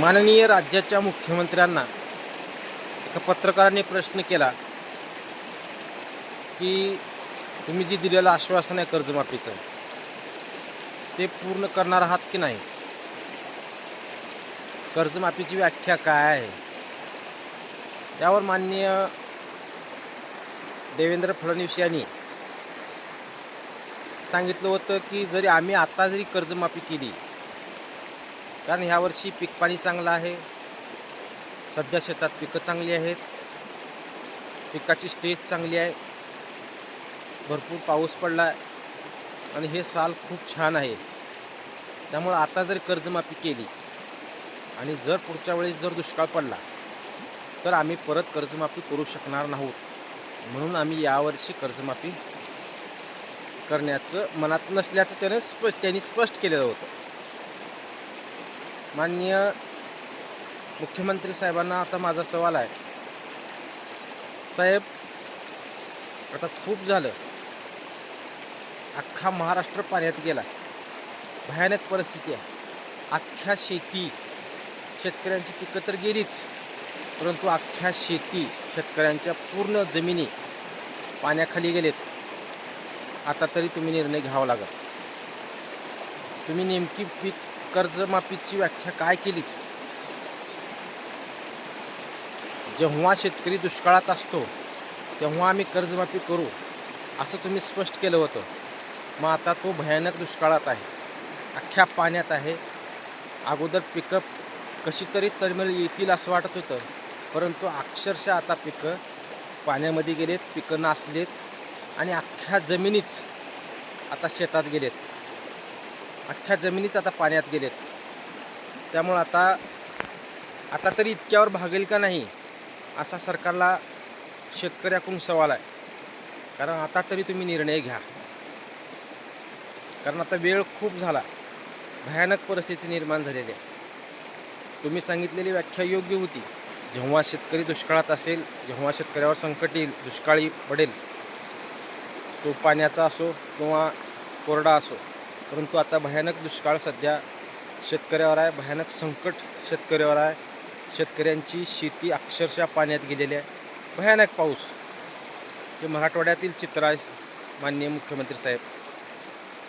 माननीय राज्याच्या मुख्यमंत्र्यांना एका पत्रकाराने प्रश्न केला की तुम्ही जी दिलेलं आश्वासन आहे कर्जमाफीचं ते पूर्ण करणार आहात की नाही? कर्जमाफीची व्याख्या काय आहे? त्यावर माननीय देवेंद्र फडणवीस यांनी सांगितलं होतं की जरी आम्ही आता जरी कर्जमाफी केली कारण ह्यावर्षी पीक पाणी चांगलं आहे. सध्या शेतात पिकं चांगली आहेत. पिकाची स्टेज चांगली आहे. भरपूर पाऊस पडला आहे आणि हे साल खूप छान आहे. त्यामुळं आता जर कर्जमाफी केली आणि जर पुढच्या वेळेस जर दुष्काळ पडला तर आम्ही परत कर्जमाफी करू शकणार नाहोत. म्हणून आम्ही यावर्षी कर्जमाफी करण्याचं मनात नसल्याचं त्याने स्पष्ट त्यांनी स्पष्ट केलेलं होतं. माननीय मुख्यमंत्री साहेबांना आता माझा सवाल आहे. साहेब आता खूप झालं. अख्खा महाराष्ट्र पाण्यात गेला. भयानक परिस्थिती आहे. अख्ख्या शेती शेतकऱ्यांची पिकं तर गेलीच. परंतु अख्ख्या शेती शेतकऱ्यांच्या पूर्ण जमिनी पाण्याखाली गेलेत. आता तरी तुम्ही निर्णय घ्यावा लागत तुम्ही नेमकी पीक कर्जमाफीची व्याख्या काय केली? जेव्हा शेतकरी दुष्काळात असतो तेव्हा आम्ही कर्जमाफी करू असं तुम्ही स्पष्ट केलं होतं. मग आता तो भयानक दुष्काळात आहे. अख्ख्या पाण्यात आहे. अगोदर पिकं कशी तरी तळमळ येतील असं वाटत होतं. परंतु अक्षरशः आता पिकं पाण्यामध्ये गेलेत पिकं नासलेत आणि अख्ख्या जमिनीच आता शेतात गेलेत. अख्ख्या जमिनीच आता पाण्यात गेलेत. त्यामुळं आता आता तरी इतक्यावर भागेल का नाही असा सरकारला शेतकऱ्याकडून सवाल आहे. कारण आता तरी तुम्ही निर्णय घ्या. कारण आता वेळ खूप झाला. भयानक परिस्थिती निर्माण झालेली आहे. तुम्ही सांगितलेली व्याख्या योग्य होती. जेव्हा शेतकरी दुष्काळात असेल जेव्हा शेतकऱ्यावर संकट येईल दुष्काळी पडेल तो पाण्याचा असो किंवा कोरडा असो परंतु आता भयानक दुष्काळ सध्या शेतकऱ्यावर आहे भयानक संकट शेतकऱ्यावर आहे. शेतकऱ्यांची शेती अक्षरशः पाण्यात गेलेली आहे. भयानक पाऊस. हे मराठवाड्यातील चित्र आहे माननीय मुख्यमंत्री साहेब.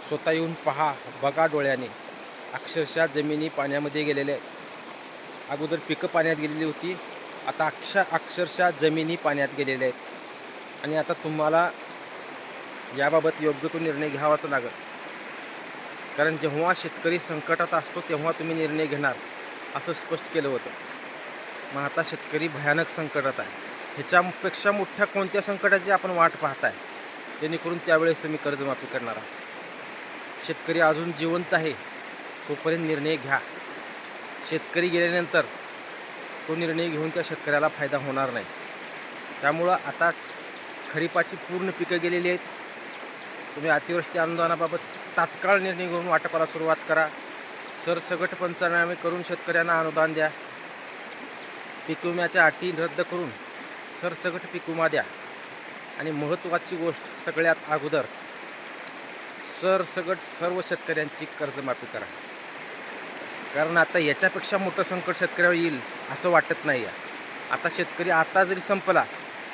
स्वतः येऊन पहा बघा डोळ्याने. अक्षरशः जमिनी पाण्यामध्ये गेलेल्या आहेत. अगोदर पिकं पाण्यात गेलेली होती. आता अक्ष अक्षरशः जमिनी पाण्यात गेलेल्या आहेत. आणि आता तुम्हाला याबाबत योग्य तो निर्णय घ्यावाच लागेल. कारण जेव्हा शेतकरी संकटात असतो तेव्हा तुम्ही निर्णय घेणार असं स्पष्ट केलं होतं. मग आता शेतकरी भयानक संकटात आहे. ह्याच्यापेक्षा मोठ्या कोणत्या संकटाची आपण वाट पाहताय? जेणेकरून त्यावेळेस तुम्ही कर्जमाफी करणार आहात. शेतकरी अजून जिवंत आहे तोपर्यंत निर्णय घ्या. शेतकरी गेल्यानंतर तो निर्णय घेऊन त्या शेतकऱ्याला फायदा होणार नाही. त्यामुळं आता खरीपाची पूर्ण पिकं गेलेली आहेत. तुम्ही अतिवृष्टी अनुदानाबाबत तात्काळ निर्णय घेऊन वाटपाला सुरुवात करा. सरसगट पंचनामे करून शेतकऱ्यांना अनुदान द्या. पीक विम्याच्या अटी रद्द करून सरसगट पीक विमा द्या. आणि महत्त्वाची गोष्ट सगळ्यात अगोदर सरसगट सर्व शेतकऱ्यांची कर्जमाफी करा. कारण आता याच्यापेक्षा मोठं संकट शेतकऱ्यावर येईल असं वाटत नाही आहे आता शेतकरी आता जरी संपला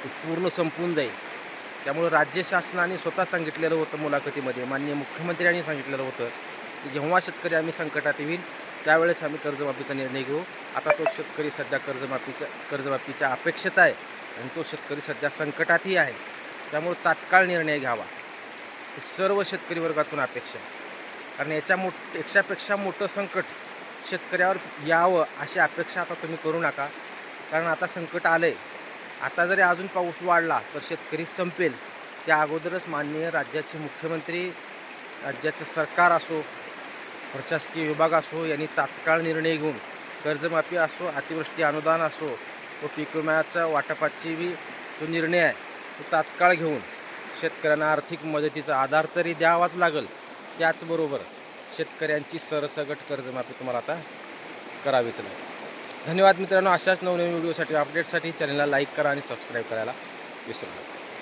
तो पूर्ण संपून जाईल. त्यामुळं राज्य शासनाने स्वतः सांगितलेलं होतं मुलाखतीमध्ये माननीय मुख्यमंत्र्यांनी सांगितलेलं होतं की जेव्हा शेतकरी आम्ही संकटात येईल त्यावेळेस आम्ही कर्जमाफीचा निर्णय घेऊ. आता तो शेतकरी सध्या कर्जमाफीच्या कर्जमाफीच्या अपेक्षित आहे आणि तो शेतकरी सध्या संकटातही आहे. त्यामुळे तात्काळ निर्णय घ्यावा. ही सर्व शेतकरी वर्गातून अपेक्षा आहे. कारण याच्या मोठ याच्यापेक्षा मोठं संकट शेतकऱ्यावर यावं अशी अपेक्षा आता तुम्ही करू नका. कारण आता संकट आलं आहे आता जरी अजून पाऊस वाढला तर शेतकरी संपेल. त्या अगोदरच माननीय राज्याचे मुख्यमंत्री राज्याचं सरकार असो प्रशासकीय विभाग असो यांनी तात्काळ निर्णय घेऊन कर्जमाफी असो अतिवृष्टी अनुदान असो व पीक विम्याच्या वाटपाची बी जो निर्णय आहे तो तात्काळ घेऊन शेतकऱ्यांना आर्थिक मदतीचा आधार तरी द्यावाच लागेल. त्याचबरोबर शेतकऱ्यांची सरसगट कर्जमाफी तुम्हाला आता करावीच लागेल. धन्यवाद मित्रांनो. अशाच नवनवीन व्हिडिओसाठी अपडेटसाठी चॅनलला लाईक करा आणि सबस्क्राईब करायला विसरू नका.